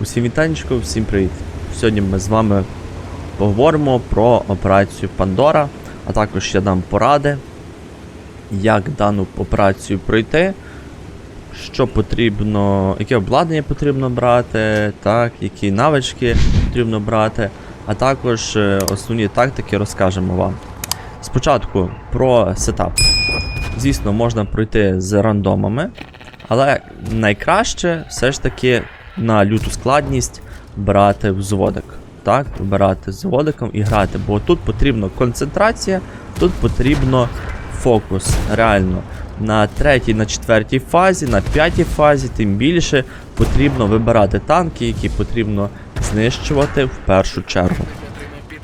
Усім вітанечко, всім привіт. Сьогодні ми з вами поговоримо про операцію Пандора, а також я дам поради, як дану операцію пройти, що потрібно, яке обладнання потрібно брати, так, які навички потрібно брати, а також е, основні тактики розкажемо вам. Спочатку про сетап. Звісно, можна пройти з рандомами, але найкраще все ж таки на люту складність брати взводик. Так, вибирати взводиком і грати, бо тут потрібна концентрація, тут потрібно фокус. Реально. На третій, на четвертій фазі, на п'ятій фазі, тим більше потрібно вибирати танки, які потрібно знищувати в першу чергу.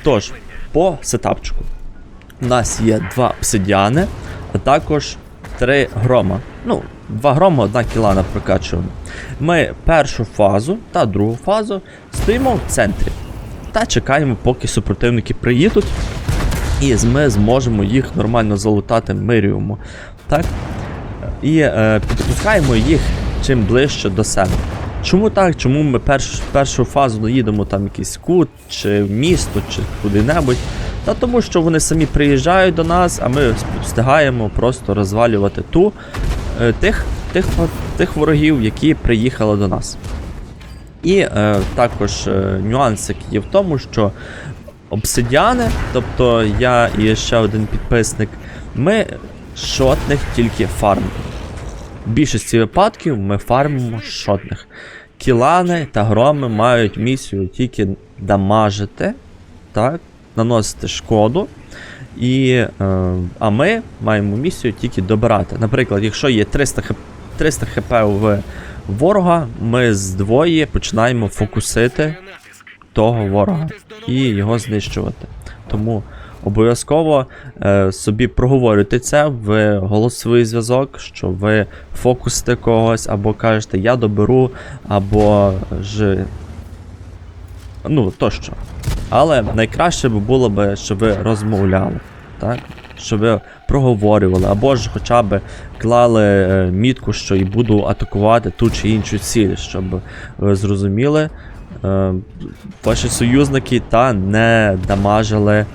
Тож, по сетапчику. У нас є два обсидіани, а також три грома. Ну, два грома, одна кілана прокачуємо. Ми першу фазу та другу фазу стоїмо в центрі та чекаємо, поки супротивники приїдуть, і ми зможемо їх нормально залутати миріуму. Так? І е, підпускаємо їх чим ближче до себе. Чому так? Чому ми перш, першу фазу доїдемо там якийсь кут, чи місто, чи куди-небудь? Та тому, що вони самі приїжджають до нас, а ми встигаємо просто розвалювати ту е, тих, тих, тих ворогів, які приїхали до нас. І е, також е, нюансик є в тому, що обсидіани, тобто я і ще один підписник, ми шотних тільки фармимо. В більшості випадків ми фармимо шотних. Кілани та громи мають місію тільки дамажити, так, наносити шкоду. І, е, а ми маємо місію тільки добирати. Наприклад, якщо є 300 хп, 300 хп в ворога, ми з двоє починаємо фокусити того ворога і його знищувати. Тому обов'язково е, собі проговорюйте це в голосовий зв'язок, що ви фокусите когось, або кажете я доберу, або ж. Ну, тощо. Але найкраще би було б, щоб ви розмовляли, так? Щоб ви проговорювали, або ж хоча б клали е, мітку, що і буду атакувати ту чи іншу ціль, щоб ви зрозуміли е, ваші союзники та не дамажили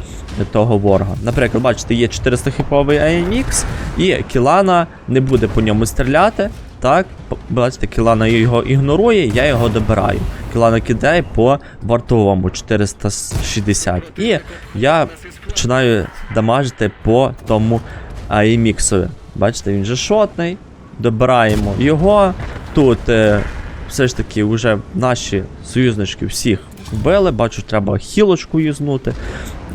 того ворога. Наприклад, бачите, є 400 хіповий AMX, і Кілана не буде по ньому стріляти. Так, бачите, Кілана його ігнорує, я його добираю. Кілана кидає по вартовому 460. І я починаю дамажити по тому AMX. Бачите, він же шотний. Добираємо його. Тут е, все ж таки вже наші союзнички всіх вбили. Бачу, треба хілочку юзнути.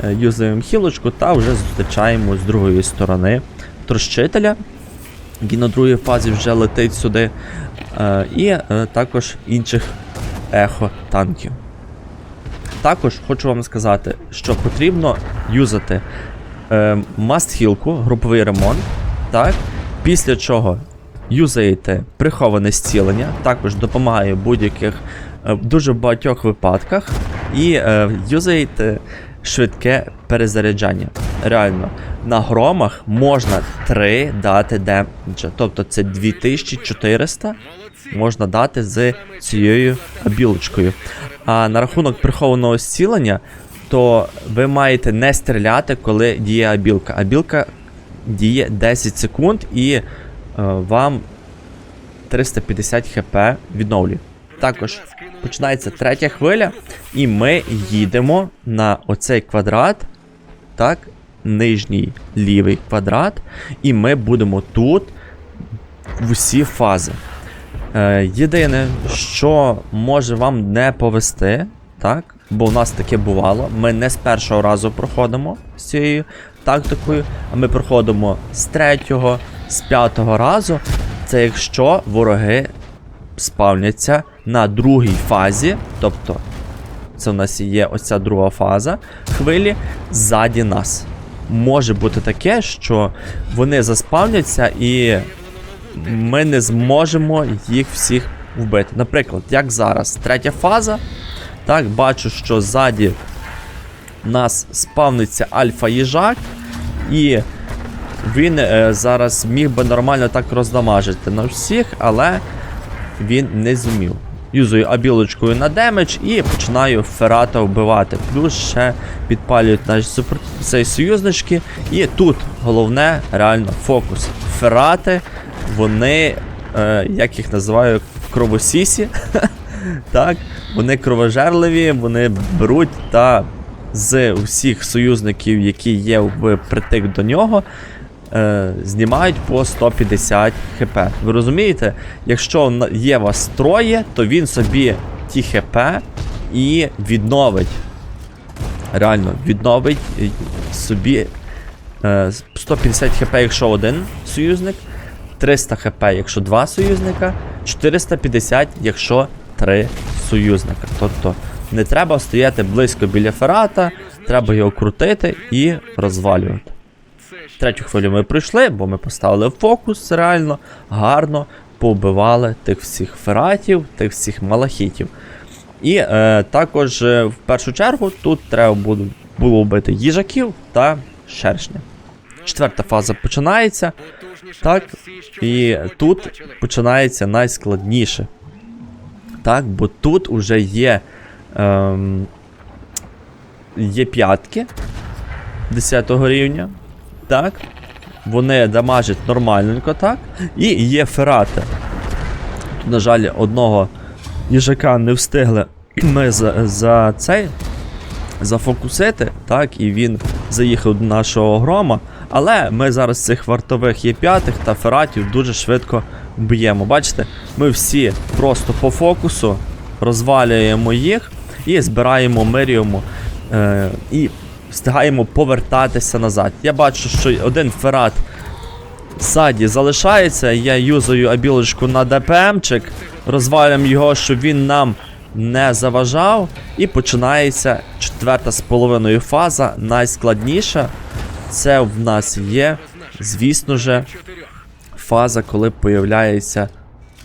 Е, Юзаємо хілочку та вже зустрічаємо з другої сторони трощителя, який на другій фазі вже летить сюди. Е, і е, також інших ехо танків. Також хочу вам сказати, що потрібно юзати е, маст-хілку, груповий ремонт. Так? Після чого юзаєте приховане зцілення, також допомагає в будь-яких дуже багатьох випадках. І юзаєте швидке перезаряджання. Реально, на громах можна 3 дати демеджа. Тобто це 2400 можна дати з цією білочкою. А на рахунок прихованого зцілення, то ви маєте не стріляти, коли діє абілка. Абілка діє 10 секунд і е, вам 350 хп відновлює. Також починається третя хвиля, і ми їдемо на оцей квадрат, так, нижній лівий квадрат, і ми будемо тут в усі фази. Е, єдине, що може вам не повести, так? Бо у нас таке бувало. Ми не з першого разу проходимо з цією тактикою, а ми проходимо з третього, з п'ятого разу. Це якщо вороги спавняться на другій фазі, тобто це у нас є оця друга фаза хвилі ззаді нас. Може бути таке, що вони заспавняться і ми не зможемо їх всіх вбити. Наприклад, як зараз, третя фаза. Так, бачу, що ззаді нас спавниться альфа їжак, і він е, зараз міг би нормально так роздамажити на всіх, але він не зумів. Юзую абілочкою на демедж і починаю ферата вбивати. Плюс ще підпалюють наші супер... цей союзнички. І тут головне реально фокус. Ферати, вони, е, як їх називаю, кровосісі. так, вони кровожерливі, вони беруть та з усіх союзників, які є в притик до нього, е, знімають по 150 хп. Ви розумієте? Якщо є вас троє, то він собі ті хп і відновить. Реально, відновить е, собі е, 150 хп, якщо один союзник, 300 хп, якщо два союзника, 450, якщо три союзника. Тобто не треба стояти близько біля ферата, треба його крутити і розвалювати. Третю хвилю ми пройшли, бо ми поставили фокус реально гарно повбивали тих всіх фератів, тих всіх малахітів. І е, також е, в першу чергу тут треба було вбити їжаків та шершня. Четверта фаза починається. Так, і тут починається найскладніше. Так, бо тут уже є. Ем, є п'ятки 10 рівня. Так. Вони дамажать нормальненько, так. І є ферати. Тут, на жаль, одного їжака не встигли ми за, за цей зафокусити, так, і він заїхав до нашого грома. Але ми зараз цих вартових є п'ятих та фератів дуже швидко б'ємо. Бачите, ми всі просто по фокусу розвалюємо їх і збираємо миріуму е, і встигаємо повертатися назад. Я бачу, що один ферат ззаді залишається. Я юзаю абілочку на ДПМчик, розвалюємо його, щоб він нам не заважав. І починається четверта з половиною фаза, найскладніша. Це в нас є, звісно же, фаза, коли появляється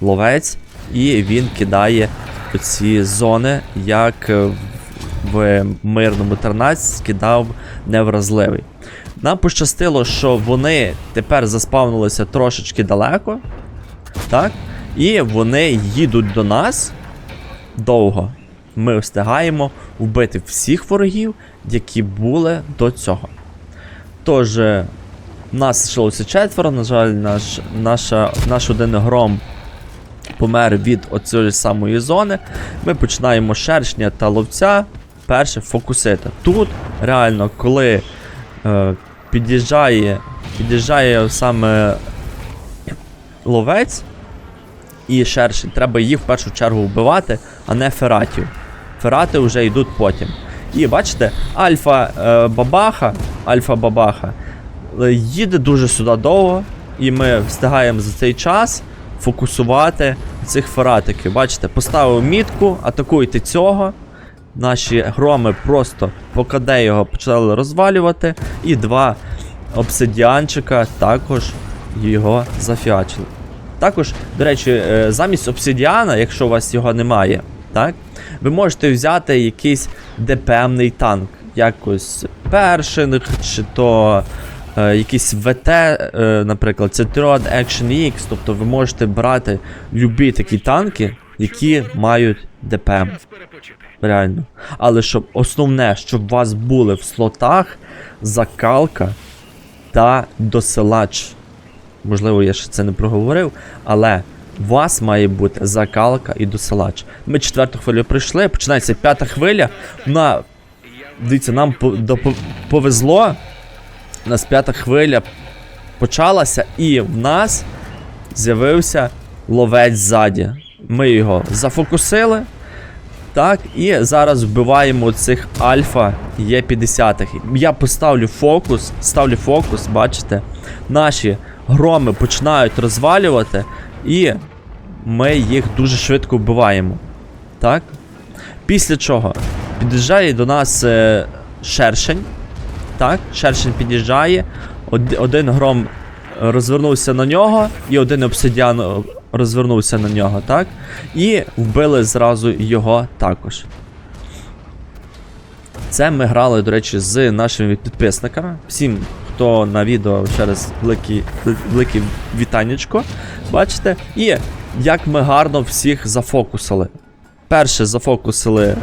ловець, і він кидає оці зони, як в мирному 13 кидав невразливий. Нам пощастило, що вони тепер заспавнилися трошечки далеко. Так? І вони їдуть до нас довго. Ми встигаємо вбити всіх ворогів, які були до цього. Тож, е, нас лишилося четверо, на жаль, наш, наша, наш один гром помер від оцієї самої зони. Ми починаємо шершня та ловця перше фокусити. Тут реально, коли е, під'їжджає, під'їжджає саме ловець і шершень, треба їх в першу чергу вбивати, а не фератів. Ферати вже йдуть потім. І бачите, альфа е, бабаха, альфа бабаха е, їде дуже сюди довго, і ми встигаємо за цей час фокусувати цих фератиків. Бачите, поставив мітку, атакуйте цього. Наші громи просто по КД його почали розвалювати. І два обсидіанчика також його зафіачили. Також, до речі, е, замість обсидіана, якщо у вас його немає, так, ви можете взяти якийсь ДПМний танк, якось першинг, чи то е, якийсь ВТ, е, наприклад, Citroen Action X, тобто ви можете брати любі такі танки, які мають ДПМ. Реально. Але щоб основне, щоб вас були в слотах закалка та досилач. Можливо, я ще це не проговорив, але у вас має бути закалка і досилач. Ми четверту хвилю прийшли, починається п'ята хвиля. На... Дивіться, нам по- повезло. У нас п'ята хвиля почалася, і в нас з'явився ловець ззаді. Ми його зафокусили. Так, і зараз вбиваємо цих альфа є 50 Я поставлю фокус, ставлю фокус, бачите, наші громи починають розвалювати, і ми їх дуже швидко вбиваємо. Так? Після чого під'їжджає до нас е, шершень. Так, шершень під'їжджає. Од- один гром е, розвернувся на нього, і один обсидіан е, розвернувся на нього, так? І вбили зразу його також. Це ми грали, до речі, з нашими підписниками. Всім, хто на відео ще раз велике велике вітаннячко. Бачите? І як ми гарно всіх зафокусили. перше зафокусили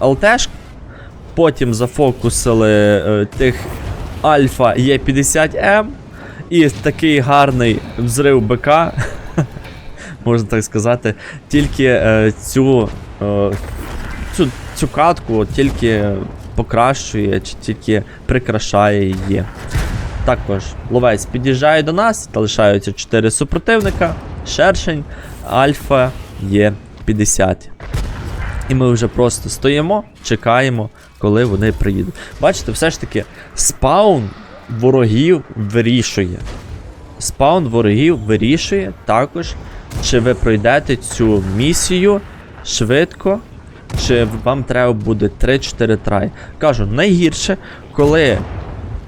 ЛТшку, потім зафокусили е, тих Альфа Є50М і такий гарний взрив БК, можна так сказати, тільки е, цю, е, цю, цю катку тільки покращує, чи тільки прикрашає її. Також ловець під'їжджає до нас, та лишаються 4 супротивника, шершень, альфа є 50. І ми вже просто стоїмо, чекаємо, коли вони приїдуть. Бачите, все ж таки, спаун ворогів вирішує. Спаун ворогів вирішує також, чи ви пройдете цю місію швидко, чи вам треба буде 3-4 трай. Кажу, найгірше, коли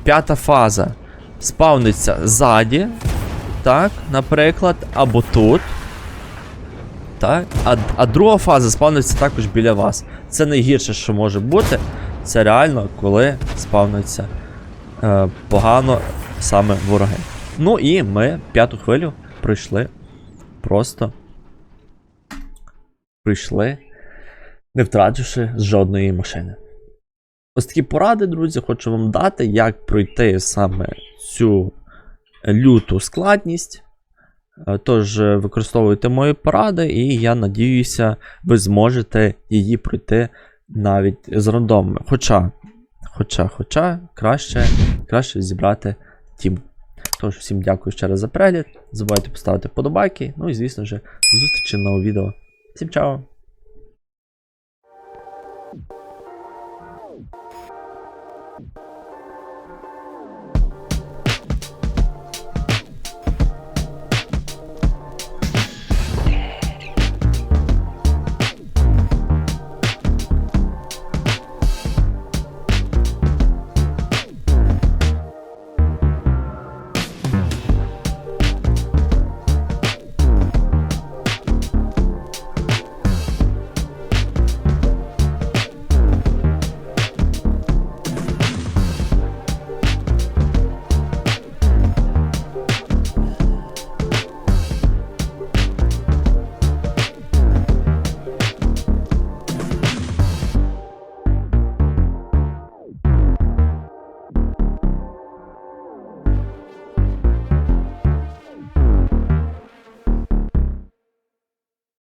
п'ята фаза спавниться ззаді, так, наприклад, або тут. Так, а, а друга фаза спавниться також біля вас. Це найгірше, що може бути. Це реально, коли спавниться е, погано саме вороги. Ну і ми п'яту хвилю пройшли. Просто пройшли, не втративши жодної машини. Ось такі поради, друзі, хочу вам дати, як пройти саме цю люту складність. Е, Тож е, використовуйте мої поради, і я надіюся, ви зможете її пройти навіть з рандомами. Хоча, хоча, хоча, краще, краще зібрати тім. Тож, всім дякую ще раз за перегляд. Не забувайте поставити подобайки. Ну і звісно ж, зустрічі на нового відео. Всім чао!